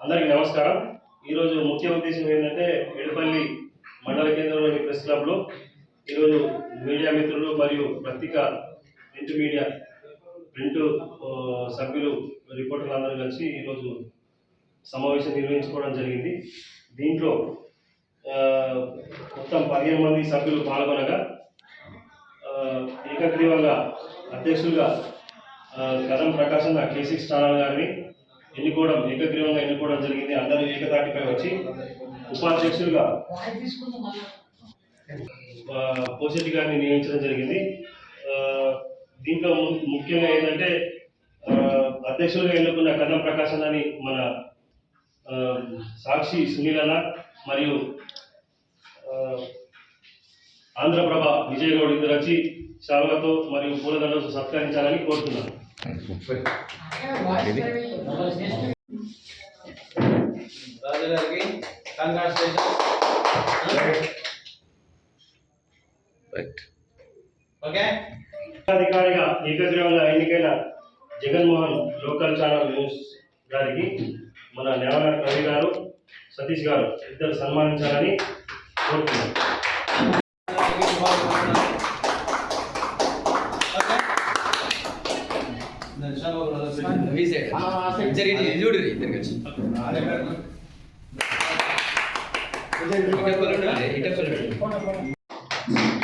అందరికీ నమస్కారం. ఈరోజు ముఖ్య ఉద్దేశం ఏంటంటే ఎడపల్లి మండల కేంద్రంలోని ప్రెస్ క్లబ్లో ఈరోజు మీడియా మిత్రులు మరియు పత్రిక ప్రింట్ మీడియా ప్రింట్ సభ్యులు రిపోర్టర్లు అందరూ కలిసి ఈరోజు సమావేశం నిర్వహించుకోవడం జరిగింది. దీంట్లో మొత్తం పదిహేను మంది సభ్యులు పాల్గొనగా ఏకగ్రీవంగా అధ్యక్షులుగా ఆ, కదం ప్రకాశం కేసీ స్థానాలు గారిని ఎన్నుకోవడం ఏకగ్రీవంగా ఎన్నుకోవడం జరిగింది. అందరూ ఏకతాటిపై వచ్చి ఉపాధ్యక్షులుగా ఆ, పోషెట్టి గారిని నియమించడం జరిగింది. దీంట్లో ము- ముఖ్యంగా ఏంటంటే అధ్యక్షులుగా ఎన్నుకున్న కదం ప్రకాశం అని మన సాక్షి సునీల్ అన్న మరియు ఆ, ఆంధ్రప్రభ విజయ్ గౌడ్ ఇద్దరు వచ్చి శాలువతో మరియు పూలదండలతో సత్కరించాలని కోరుతున్నాను రాజు గారికి కంగ్రాచులేషన్ ఓకే అధికారిగా ఏకగ్రీవంగా ఎన్నికైన జగన్మోహన్ లోకల్ ఛానల్ న్యూస్ గారికి మన నేవల రవి గారు సతీష్ గారు ఇద్దరు సన్మానించాలని కోరుతున్నాను ఓకే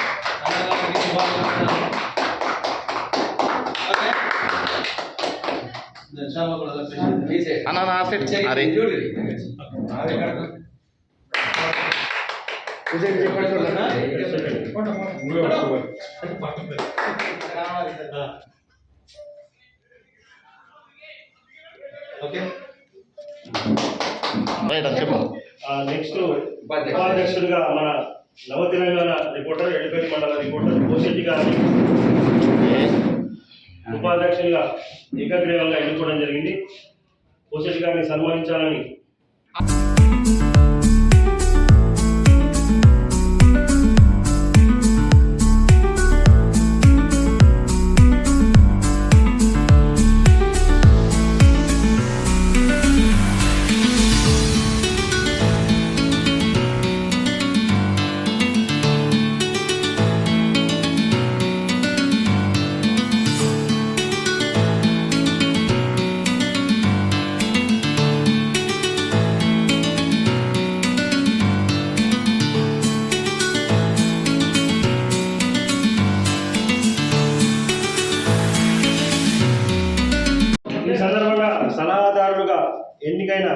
అన్న నా సెట్ అరే. ఓకే. రైట్ అది చెప్పు. నెక్స్ట్ ఉపాధ్యక్షుడిగా మన నవ తెలంగాణ రిపోర్టర్ ఎడపల్లి మండల రిపోర్టర్ కోశెట్టి గారిని. ఉపాధ్యక్షునిగా ఏకగ్రీవంగా ఎన్నుకోవడం జరిగింది. కోశెట్టి గారిని సన్మానించాలని ఎన్నికైన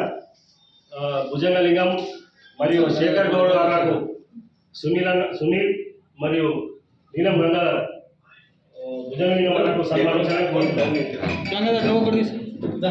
భుజంగలింగం మరియు శేఖర్ గౌడ్ గారు సునీల్ సునీల్ మరియు నీలం గంగాధర్ భుజంగలింగం గారు. సన్మానించాలని కోరుతున్నాను మళ్ళా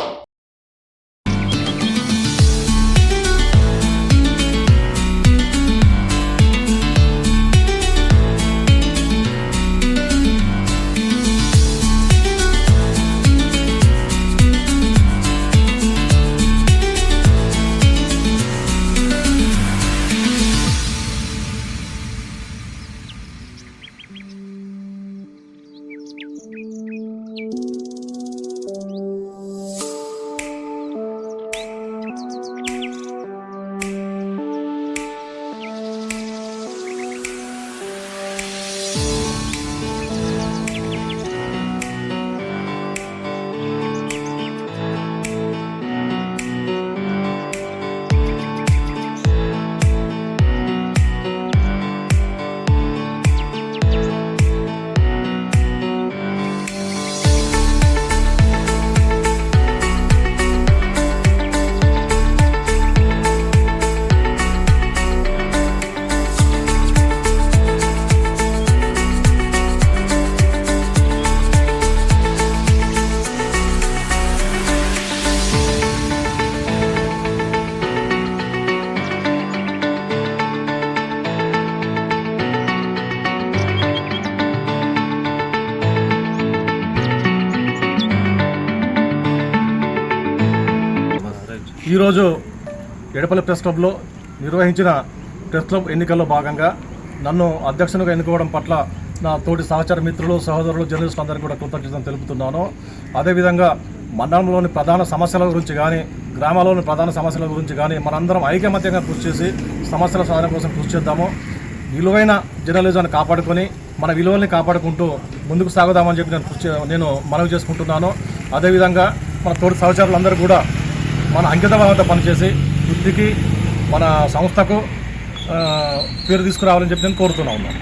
ఈరోజు ఎడపల్లి ప్రెస్ క్లబ్లో నిర్వహించిన ప్రెస్ క్లబ్ ఎన్నికల్లో భాగంగా నన్ను అధ్యక్షునిగా ఎన్నుకోవడం పట్ల నా తోటి సహచర మిత్రులు సహోదరులు జర్నలిస్టులు అందరికీ కూడా కృతజ్ఞతలు తెలుపుతున్నాను. అదేవిధంగా మండలంలోని ప్రధాన సమస్యల గురించి కానీ గ్రామాల్లోని ప్రధాన సమస్యల గురించి కానీ మనందరం ఐకమత్యంగా కృషి చేసి సమస్యల సాధన కోసం కృషి చేద్దాము. విలువైన జర్నలిజాన్ని కాపాడుకొని మన విలువల్ని కాపాడుకుంటూ ముందుకు సాగుదామని చెప్పి నేను కృషి నేను మనవి చేసుకుంటున్నాను. అదేవిధంగా మన తోటి సహచరులందరూ కూడా మన అంకితభావంతో పనిచేసి వృత్తికి మన సంస్థకు పేరు తీసుకురావాలని చెప్పి నేను కోరుతున్నా ఉన్నాను